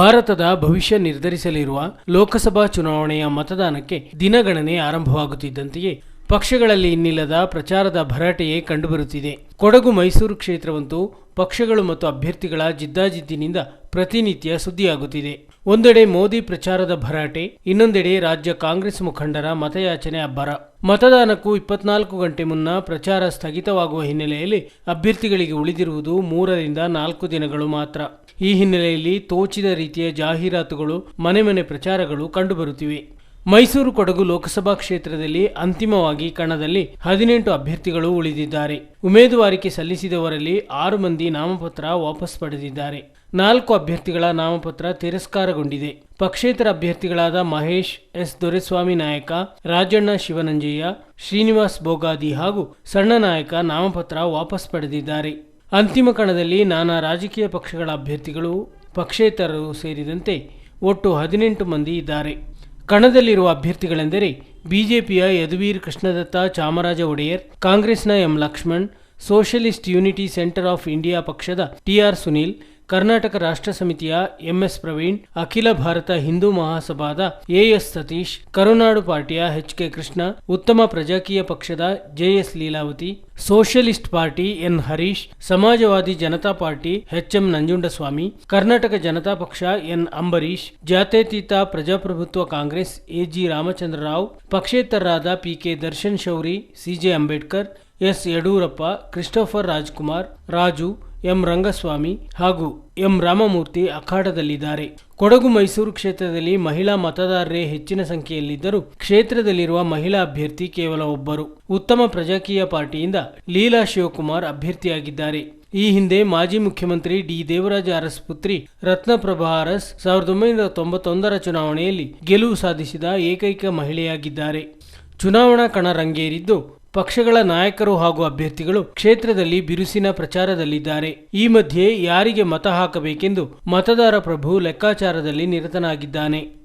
ಭಾರತದ ಭವಿಷ್ಯ ನಿರ್ಧರಿಸಲಿರುವ ಲೋಕಸಭಾ ಚುನಾವಣೆಯ ಮತದಾನಕ್ಕೆ ದಿನಗಣನೆ ಆರಂಭವಾಗುತ್ತಿದ್ದಂತೆಯೇ ಪಕ್ಷಗಳಲ್ಲಿ ಇನ್ನಿಲ್ಲದ ಪ್ರಚಾರದ ಭರಾಟೆಯೇ ಕಂಡುಬರುತ್ತಿದೆ. ಕೊಡಗು ಮೈಸೂರು ಕ್ಷೇತ್ರವಂತೂ ಪಕ್ಷಗಳು ಮತ್ತು ಅಭ್ಯರ್ಥಿಗಳ ಜಿದ್ದಾಜಿದ್ದಿನಿಂದ ಪ್ರತಿನಿತ್ಯ ಸುದ್ದಿಯಾಗುತ್ತಿದೆ. ಒಂದೆಡೆ ಮೋದಿ ಪ್ರಚಾರದ ಭರಾಟೆ, ಇನ್ನೊಂದೆಡೆ ರಾಜ್ಯ ಕಾಂಗ್ರೆಸ್ ಮುಖಂಡರ ಮತಯಾಚನೆ ಅಬ್ಬರ. ಮತದಾನಕ್ಕೂ ಇಪ್ಪತ್ನಾಲ್ಕು ಗಂಟೆ ಮುನ್ನ ಪ್ರಚಾರ ಸ್ಥಗಿತವಾಗುವ ಹಿನ್ನೆಲೆಯಲ್ಲಿ ಅಭ್ಯರ್ಥಿಗಳಿಗೆ ಉಳಿದಿರುವುದು ಮೂರರಿಂದ ನಾಲ್ಕು ದಿನಗಳು ಮಾತ್ರ. ಈ ಹಿನ್ನೆಲೆಯಲ್ಲಿ ತೋಚಿದ ರೀತಿಯ ಜಾಹೀರಾತುಗಳು, ಮನೆ ಮನೆ ಪ್ರಚಾರಗಳು ಕಂಡುಬರುತ್ತಿವೆ. ಮೈಸೂರು ಕೊಡಗು ಲೋಕಸಭಾ ಕ್ಷೇತ್ರದಲ್ಲಿ ಅಂತಿಮವಾಗಿ ಕಣದಲ್ಲಿ ಹದಿನೆಂಟು ಅಭ್ಯರ್ಥಿಗಳು ಉಳಿದಿದ್ದಾರೆ. ಉಮೇದುವಾರಿಕೆ ಸಲ್ಲಿಸಿದವರಲ್ಲಿ ಆರು ಮಂದಿ ನಾಮಪತ್ರ ವಾಪಸ್ ಪಡೆದಿದ್ದಾರೆ. ನಾಲ್ಕು ಅಭ್ಯರ್ಥಿಗಳ ನಾಮಪತ್ರ ತಿರಸ್ಕಾರಗೊಂಡಿದೆ. ಪಕ್ಷೇತರ ಅಭ್ಯರ್ಥಿಗಳಾದ ಮಹೇಶ್, ಎಸ್ ದೊರೆಸ್ವಾಮಿ ನಾಯಕ, ರಾಜಣ್ಣ ಶಿವನಂಜಯ್ಯ, ಶ್ರೀನಿವಾಸ್ ಬೋಗಾದಿ ಹಾಗೂ ಸಣ್ಣ ನಾಯಕ ನಾಮಪತ್ರ ವಾಪಸ್ ಪಡೆದಿದ್ದಾರೆ. ಅಂತಿಮ ಕಣದಲ್ಲಿ ನಾನಾ ರಾಜಕೀಯ ಪಕ್ಷಗಳ ಅಭ್ಯರ್ಥಿಗಳು, ಪಕ್ಷೇತರರು ಸೇರಿದಂತೆ ಒಟ್ಟು ಹದಿನೆಂಟು ಮಂದಿ ಇದ್ದಾರೆ. ಕಣದಲ್ಲಿರುವ ಅಭ್ಯರ್ಥಿಗಳೆಂದರೆ ಬಿಜೆಪಿಯ ಯದುವೀರ್ ಕೃಷ್ಣದತ್ತ ಚಾಮರಾಜ ಒಡೆಯರ್, ಕಾಂಗ್ರೆಸ್ನ M Lakshman, socialist unity centre of India ಪಕ್ಷದ ಟಿಆರ್ ಸುನೀಲ್ ಕರ್ನಾಟಕ ರಾಷ್ಟ್ರ ಸಮಿತಿಯ ಎಂಎಸ್ ಪ್ರವೀಣ್, ಅಖಿಲ ಭಾರತ ಹಿಂದೂ ಮಹಾಸಭಾದ ಎಎಸ್ ಸತೀಶ್, ಕರುನಾಡು ಪಾರ್ಟಿಯ ಎಚ್ ಕೆ ಕೃಷ್ಣ, ಉತ್ತಮ ಪ್ರಜಾಕೀಯ ಪಕ್ಷದ JS Leelavathi, socialist party N Harish, Samajwadi Janata party H M Nanjundaswamy, Karnataka Janata Paksha N Ambareesh, ಜಾತ್ಯತೀತ ಪ್ರಜಾಪ್ರಭುತ್ವ Congress AG Ramachandra Rao ಪಕ್ಷೇತರರಾದ PK Darshan Shouri CJ Ambedkar, S Yediyurappa, Christopher Rajkumar, Raju M Rangaswamy ಹಾಗೂ M Ramamurthy ಅಖಾಡದಲ್ಲಿದ್ದಾರೆ. ಕೊಡಗು ಮೈಸೂರು ಕ್ಷೇತ್ರದಲ್ಲಿ ಮಹಿಳಾ ಮತದಾರರೇ ಹೆಚ್ಚಿನ ಸಂಖ್ಯೆಯಲ್ಲಿದ್ದರೂ ಕ್ಷೇತ್ರದಲ್ಲಿರುವ ಮಹಿಳಾ ಅಭ್ಯರ್ಥಿ ಕೇವಲ ಒಬ್ಬರು. ಉತ್ತಮ ಪ್ರಜಾಕೀಯ ಪಾರ್ಟಿಯಿಂದ ಲೀಲಾ ಶಿವಕುಮಾರ್ ಅಭ್ಯರ್ಥಿಯಾಗಿದ್ದಾರೆ. ಈ ಹಿಂದೆ ಮಾಜಿ ಮುಖ್ಯಮಂತ್ರಿ ಡಿ ದೇವರಾಜ ಅರಸ್ ಪುತ್ರಿ ರತ್ನಪ್ರಭಾ ಅರಸ್ ಸಾವಿರದ ಒಂಬೈನೂರ ತೊಂಬತ್ತೊಂದರ ಚುನಾವಣೆಯಲ್ಲಿ ಗೆಲುವು ಸಾಧಿಸಿದ ಏಕೈಕ ಮಹಿಳೆಯಾಗಿದ್ದಾರೆ. ಚುನಾವಣಾ ಕಣ ರಂಗೇರಿದ್ದು ಪಕ್ಷಗಳ ನಾಯಕರು ಹಾಗೂ ಅಭ್ಯರ್ಥಿಗಳು ಕ್ಷೇತ್ರದಲ್ಲಿ ಬಿರುಸಿನ ಪ್ರಚಾರದಲ್ಲಿದ್ದಾರೆ. ಈ ಮಧ್ಯೆ ಯಾರಿಗೆ ಮತ ಹಾಕಬೇಕೆಂದು ಮತದಾರ ಪ್ರಭು ಲೆಕ್ಕಾಚಾರದಲ್ಲಿ ನಿರತನಾಗಿದ್ದಾನೆ.